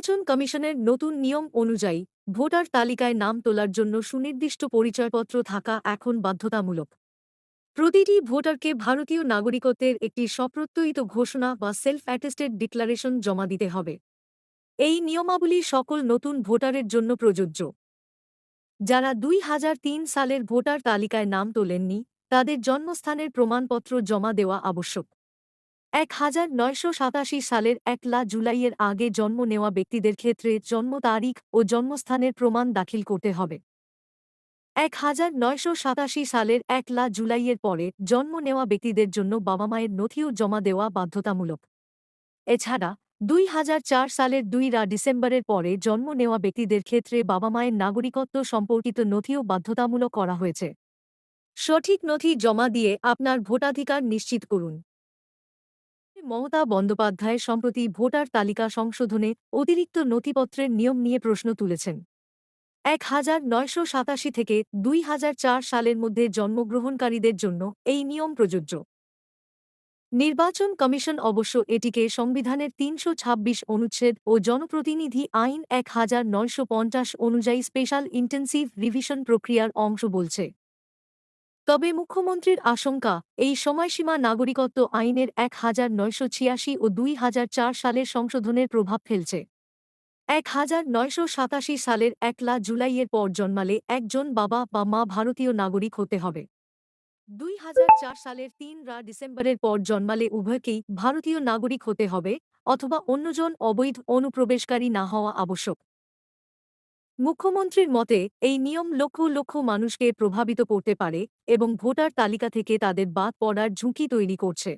নির্বাচন কমিশনের নতুন নিয়ম অনুযায়ী ভোটার তালিকায় নাম তোলার জন্য সুনির্দিষ্ট পরিচয়পত্র থাকা এখন বাধ্যতামূলক। প্রতিটি ভোটারকে ভারতীয় নাগরিকত্বের একটি স্বপ্রত্যয়িত ঘোষণা বা সেলফ অ্যাটেস্টেড ডিক্লারেশন জমা দিতে হবে। এই নিয়মাবলী সকল নতুন ভোটারের জন্য প্রযোজ্য। যারা দুই হাজার তিন সালের ভোটার তালিকায় নাম তোলেননি, তাদের জন্মস্থানের প্রমাণপত্র জমা দেওয়া আবশ্যক। এক হাজার নয়শো সাতাশি সালের একলা জুলাইয়ের আগে জন্ম নেওয়া ব্যক্তিদের ক্ষেত্রে জন্ম তারিখ ও জন্মস্থানের প্রমাণ দাখিল করতে হবে। এক হাজার নয়শো সাতাশি সালের একলা জুলাইয়ের পরে জন্ম নেওয়া ব্যক্তিদের জন্য বাবা মায়ের নথিও জমা দেওয়া বাধ্যতামূলক। এছাড়া, দুই হাজার চার সালের দুই রা ডিসেম্বরের পরে জন্ম নেওয়া ব্যক্তিদের ক্ষেত্রে বাবা মায়ের নাগরিকত্ব সম্পর্কিত নথিও বাধ্যতামূলক করা হয়েছে। সঠিক নথি জমা দিয়ে আপনার ভোটাধিকার নিশ্চিত করুন। মমতা বন্দ্যোপাধ্যায় সম্প্রতি ভোটার তালিকা সংশোধনে অতিরিক্ত নথিপত্রের নিয়ম নিয়ে প্রশ্ন তুলেছেন। এক হাজার নয়শো সাতাশি থেকে দুই হাজার চার সালের মধ্যে জন্মগ্রহণকারীদের জন্য এই নিয়ম প্রযোজ্য। নির্বাচন কমিশন অবশ্য এটিকে সংবিধানের তিনশো ছাব্বিশ অনুচ্ছেদ ও জনপ্রতিনিধি আইন এক হাজার নয়শো পঞ্চাশ অনুযায়ী স্পেশাল ইন্টেন্সিভ রিভিশন প্রক্রিয়ার অংশ বলছে। তবে মুখ্যমন্ত্রীর আশঙ্কা, এই সময়সীমা নাগরিকত্ব আইনের এক হাজার নয়শো ছিয়াশি ও দুই হাজার চার সালের সংশোধনের প্রভাব ফেলছে। এক হাজার নয়শো সাতাশি সালের একলা জুলাইয়ের পর জন্মালে একজন বাবা বা মা ভারতীয় নাগরিক হতে হবে। দুই হাজার চার সালের তিন রা ডিসেম্বরের পর জন্মালে উভয়কেই ভারতীয় নাগরিক হতে হবে অথবা অন্যজন অবৈধ অনুপ্রবেশকারী না হওয়া আবশ্যক। মুখ্যমন্ত্রীর মতে, এই নিয়ম লক্ষ লক্ষ মানুষকে প্রভাবিত করতে পারে এবং ভোটার তালিকা থেকে তাদের বাদ পড়ার ঝুঁকি তৈরি করছে।